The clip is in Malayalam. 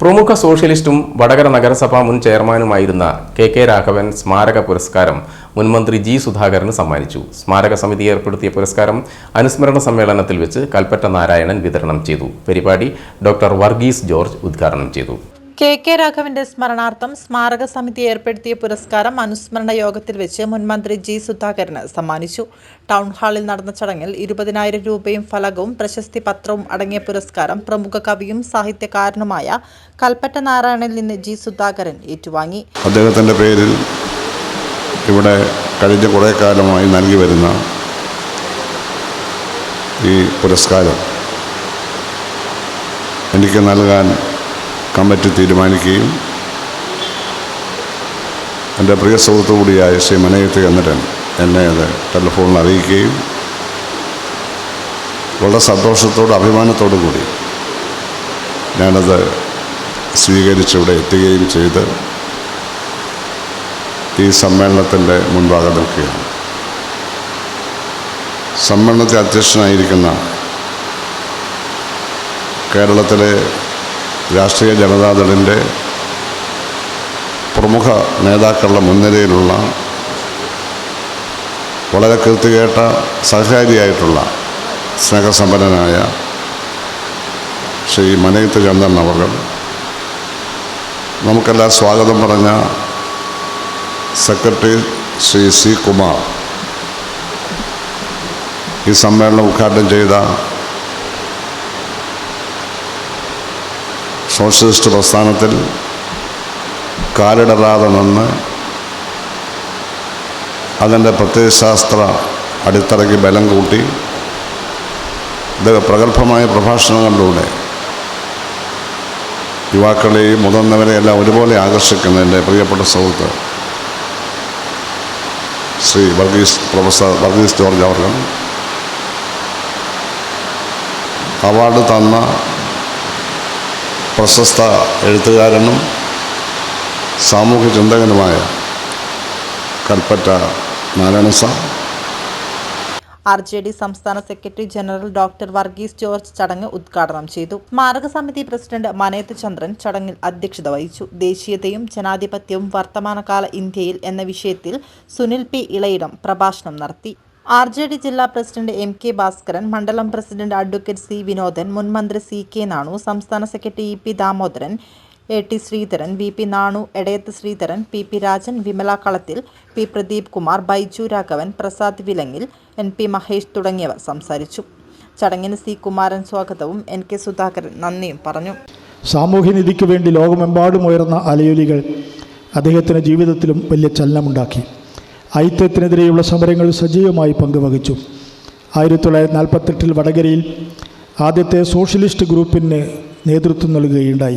പ്രമുഖ സോഷ്യലിസ്റ്റും വടകര നഗരസഭാ മുൻ ചെയർമാനുമായിരുന്ന കെ കെ രാഘവൻ സ്മാരക പുരസ്കാരം മുൻമന്ത്രി ജി സുധാകരന് സമ്മാനിച്ചു. സ്മാരക സമിതി ഏർപ്പെടുത്തിയ പുരസ്കാരം അനുസ്മരണ സമ്മേളനത്തിൽ വെച്ച് കൽപ്പറ്റ നാരായണൻ വിതരണം ചെയ്തു. പരിപാടി ഡോക്ടർ വർഗീസ് ജോർജ് ഉദ്ഘാടനം ചെയ്തു. കെ കെ രാഘവന്റെ സ്മരണാർത്ഥം സ്മാരക സമിതി ഏർപ്പെടുത്തിയ പുരസ്കാരം അനുസ്മരണ യോഗത്തിൽ വെച്ച് മുൻമന്ത്രി ജി സുധാകരന് സമ്മാനിച്ചു. ടൗൺ ഹാളിൽ നടന്ന ചടങ്ങിൽ ഇരുപതിനായിരം രൂപയും ഫലകവും പ്രശസ്തി പത്രവും അടങ്ങിയ പുരസ്കാരം പ്രമുഖ കവിയും സാഹിത്യകാരനുമായ കൽപ്പറ്റ നാരായണനിൽ നിന്ന് ജി സുധാകരൻ ഏറ്റുവാങ്ങി. അദ്ദേഹത്തിന്റെ പേരിൽ ഇവിടെ കഴിഞ്ഞ കുറേ കാലമായി നൽകി വരുന്ന ഈ പുരസ്കാരം എനിക്ക് നൽകാൻ കമ്മിറ്റി തീരുമാനിക്കുകയും എന്റെ പ്രിയ സുഹൃത്തു കൂടിയായ ശ്രീ മനയത്ത് ചന്ദ്രൻ എന്നെ അത് ടെലിഫോണിൽ അറിയിക്കുകയും വളരെ സന്തോഷത്തോടും അഭിമാനത്തോടു കൂടി ഞാനത് സ്വീകരിച്ചിവിടെ എത്തുകയും ചെയ്ത് ഈ സമ്മേളനത്തിന്റെ മുൻപാകെ നിൽക്കുകയാണ്. സമ്മേളനത്തെ അധ്യക്ഷനായിരിക്കുന്ന കേരളത്തിലെ രാഷ്ട്രീയ ജനതാദളിന്റെ പ്രമുഖ നേതാക്കളുടെ മുൻനിരയിലുള്ള വളരെ കീർത്തികേട്ട സഹകാരിയായിട്ടുള്ള സ്നേഹസമ്പന്നനായ ശ്രീ മനയത്ത് ചന്ദ്രൻ അവർ നമുക്കെല്ലാം സ്വാഗതം പറഞ്ഞ സെക്രട്ടറി ശ്രീ സി കുമാർ ഈ സമ്മേളനം ഉദ്ഘാടനം ചെയ്ത സോഷ്യലിസ്റ്റ് പ്രസ്ഥാനത്തിൽ കാലിടറാതെ നിന്ന് അതിന്റെ പ്രത്യയശാസ്ത്ര അടിത്തറയ്ക്ക് ബലം കൂട്ടി പ്രഗത്ഭമായ പ്രഭാഷണങ്ങളിലൂടെ യുവാക്കളെയും മുതിർന്നവരെയെല്ലാം ഒരുപോലെ ആകർഷിക്കുന്ന എന്റെ പ്രിയപ്പെട്ട സുഹൃത്ത് ശ്രീ വർഗീസ് പ്രൊഫസർ വർഗീസ് ജോർജ് അവർ അവാർഡ് തന്ന പ്രശസ്ത എഴുത്തുകാരനും സാമൂഹ്യ ചിന്തകനുമായ Kalpetta Narayana sir. R J D സംസ്ഥാന secretary general doctor Varghese George ചടങ്ങ് ഉദ്ഘാടനം ചെയ്തു. സ്മാരക സമിതി പ്രസിഡന്റ് മനയത്ത് ചന്ദ്രൻ ചടങ്ങിൽ അധ്യക്ഷത വഹിച്ചു. ദേശീയതയും ജനാധിപത്യവും വർത്തമാനകാല ഇന്ത്യയിൽ എന്ന വിഷയത്തിൽ സുനിൽ പി ഇളയിടം പ്രഭാഷണം നടത്തി. ആർ ജെ ഡി ജില്ലാ പ്രസിഡന്റ് എം കെ ഭാസ്കരൻ മണ്ഡലം പ്രസിഡന്റ് അഡ്വക്കേറ്റ് സി വിനോദൻ മുൻമന്ത്രി സി കെ നാണു സംസ്ഥാന secretary E P Damodaran A T Sreedharan V P Nanu Edayath Sreedharan P P Rajan Vimala Kalathil P Pradeep Kumar Baiju Raghavan Prasad Vilangil N P Mahesh തുടങ്ങിയവർ സംസാരിച്ചു. ചടങ്ങിന് സി കുമാരൻ സ്വാഗതവും എൻ കെ സുധാകരൻ നന്ദിയും പറഞ്ഞു. സാമൂഹ്യനിധിക്ക് വേണ്ടി ലോകമെമ്പാടും ഉയർന്ന അലയൊലികൾ അദ്ദേഹത്തിന്റെ ജീവിതത്തിലും വലിയ ചലനമുണ്ടാക്കി. ഐക്യത്തിനെതിരെയുള്ള സമരങ്ങൾ സജീവമായി പങ്കുവഹിച്ചു. ആയിരത്തി തൊള്ളായിരത്തി നാൽപ്പത്തെട്ടിൽ വടകരയിൽ ആദ്യത്തെ സോഷ്യലിസ്റ്റ് ഗ്രൂപ്പിന് നേതൃത്വം നൽകുകയുണ്ടായി.